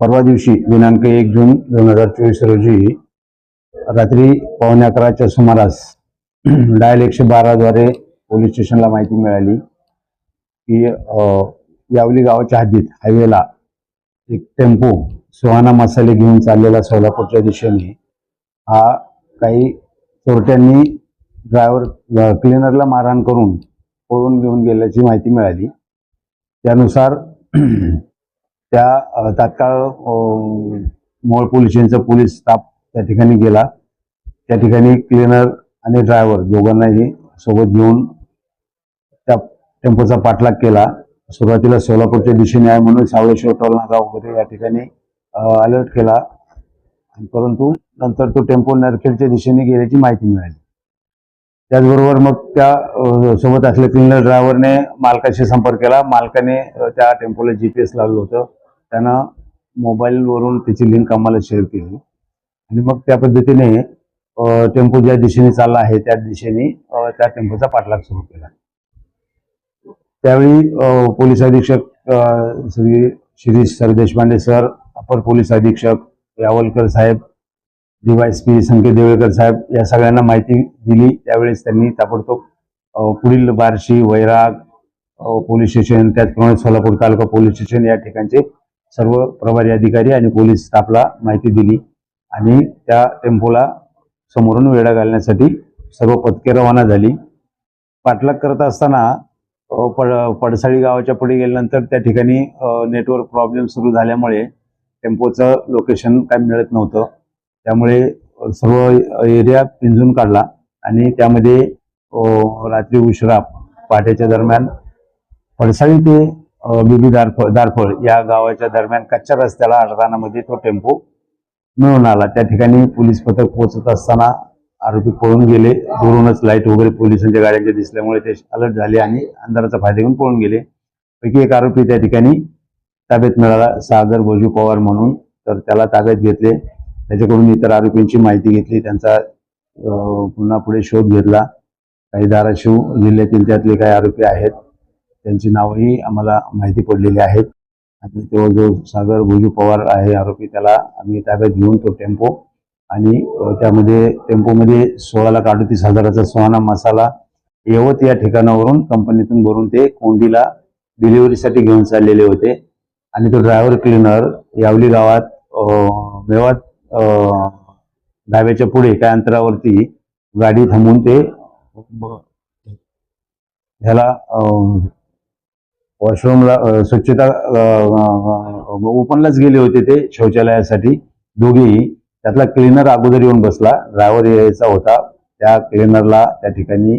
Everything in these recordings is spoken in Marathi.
परवा दिवशी दिनांक एक जून दोन हजार चोवीस रोजी रात्री पावणे अकराच्या सुमारास डायल एकशे बाराद्वारे पोलीस स्टेशनला माहिती मिळाली की यावली गावाच्या हद्दीत हायवेला एक टेम्पो सुहाना मसाले घेऊन चाललेला सोलापूरच्या दिशेने हा काही चोरट्यांनी ड्रायव्हर क्लिनरला मारहाण करून पळून घेऊन गेल्याची माहिती मिळाली. त्यानुसार त्या तात्काळ मोळ पोलीस स्टेशनचा पोलीस स्टाफ त्या ठिकाणी गेला. त्या ठिकाणी क्लिनर आणि ड्रायव्हर दोघांनाही सोबत घेऊन त्या टेम्पोचा पाठलाग केला. सुरुवातीला सोलापूरच्या दिशेने आहे म्हणून सावळेश्वर टोल नाका वगैरे या ठिकाणी अलर्ट केला. आणि परंतु नंतर तो टेम्पो नरखेडच्या दिशेने गेल्याची माहिती मिळाली. त्याचबरोबर मग त्या सोबत असलेल्या क्लिनर ड्रायव्हरने मालकाशी संपर्क केला. मालकाने त्या टेम्पोला जी पी एस लावलं होतं. त्यानं मोबाईलवरून त्याची लिंक आम्हाला शेअर केली. आणि मग त्या पद्धतीने टेम्पो ज्या दिशेने चालला आहे त्या दिशेने त्या टेम्पोचा पाठलाग सुरू केला. त्यावेळी पोलीस अधीक्षक श्री शिरीष सर देशपांडे सर अपर पोलीस अधीक्षक यावलकर साहेब डीवायसपी संकेत देवळकर साहेब या सगळ्यांना माहिती दिली. त्यावेळेस त्यांनी ताबडतोब पुढील बार्शी वैराग पोलीस स्टेशन त्याचप्रमाणे सोलापूर तालुका पोलीस स्टेशन या ठिकाणचे सर्व प्रभारी अधिकारी आणि पोलीस स्टाफला माहिती दिली आणि त्या टेम्पोला समोरून वेढा घालण्यासाठी सर्व पथके रवाना झाली. पाठलाग करत असताना पड पडसाळी गावाच्या पुढे गेल्यानंतर त्या ठिकाणी नेटवर्क प्रॉब्लेम सुरू झाल्यामुळे टेम्पोचं लोकेशन काय मिळत नव्हतं. त्यामुळे सर्व एरिया पिंजून काढला आणि त्यामध्ये रात्री उशिरा पहाटेच्या दरम्यान पडसाळी ते बिबी दारफळ दारफळ या गावाच्या दरम्यान कच्च्या रस्त्याला अडराणामध्ये तो टेम्पो मिळून आला. त्या ठिकाणी पोलीस पथक पोहोचत असताना आरोपी पळून गेले. दुरूनच लाइट वगैरे पोलिसांच्या गाड्यांच्या दिसल्यामुळे ते अलर्ट झाले आणि अंधाराचा फायदा घेऊन पळून गेले. पैकी एक आरोपी त्या ठिकाणी ताब्यात मिळाला. सागर भोजू पवार म्हणून तर त्याला ताब्यात घेतले. त्याच्याकडून इतर आरोपींची माहिती घेतली. त्यांचा पुन्हा पुढे शोध घेतला. काही धाराशिव जिल्ह्यातील त्यातले काही आरोपी आहेत. त्यांची नावही आम्हाला माहिती पडलेली आहेत. आणि तो जो सागर भुजू पवार आहे आरोपी त्याला आम्ही ताब्यात घेऊन तो टेम्पो आणि त्यामध्ये टेम्पोमध्ये सोळा लाख अडतीस हजाराचा सोहाना मसाला यवत या ठिकाणावरून कंपनीतून भरून ते कोंडीला डिलिव्हरीसाठी घेऊन चाललेले होते. आणि तो ड्रायव्हर क्लिनर यावली गावात मेवात ढाब्याच्या पुढे काय अंतरावरती गाडी थांबवून ते ह्याला वॉशरूमला स्वच्छता ओपनलाच गेले होते ते शौचालयासाठी. दोघेही त्यातला क्लिनर अगोदर येऊन बसला. ड्रायव्हर यायचा होता. त्या क्लिनरला त्या ठिकाणी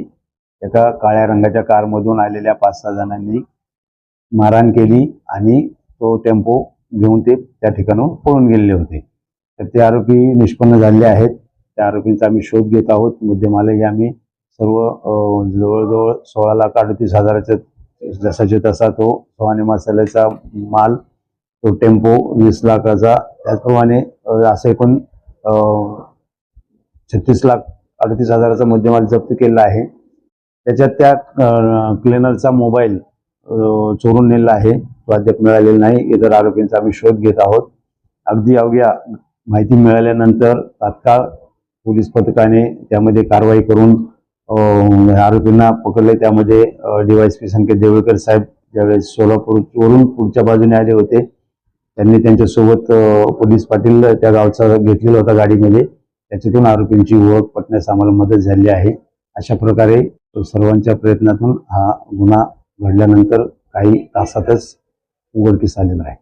एका काळ्या रंगाच्या कारमधून आलेल्या पाच सहा जणांनी मारहाण केली आणि तो टेम्पो घेऊन ते त्या ठिकाणाहून पळून गेलेले होते. तर ते आरोपी निष्पन्न झालेले आहेत. त्या आरोपींचा आम्ही शोध घेत आहोत. मुद्देमालही आम्ही सर्व जवळजवळ सोळा लाख अडतीस हजाराच्या जसाच्या तसा तो सोहाने मसाल्याचा माल तो टेम्पो वीस लाखाचा त्याचप्रमाणे असं एकूण छत्तीस लाख अडतीस हजाराचा मुद्देमाल जप्त केलेला आहे. त्याच्यात त्या क्लिनरचा मोबाईल चोरून नेला आहे. तो अद्याप मिळालेला नाही. इतर आरोपींचा आम्ही शोध घेत आहोत. अगदी अवघ्या माहिती मिळाल्यानंतर तात्काळ पोलीस पथकाने त्यामध्ये कारवाई करून आरोपींना पकडले. त्यामध्ये डीवायसपी संकेत देवळकर साहेब ज्यावेळेस सोलापूरवरून पुढच्या बाजूने आले होते त्यांनी त्यांच्यासोबत पोलीस पाटील त्या गावचा घेतलेला होता गाडीमध्ये. त्याच्यातून आरोपींची ओळख पटण्यास आम्हाला मदत झाली आहे. अशा प्रकारे सर्वांच्या प्रयत्नातून हा गुन्हा घडल्यानंतर काही तासातच उघडकीस आलेला आहे.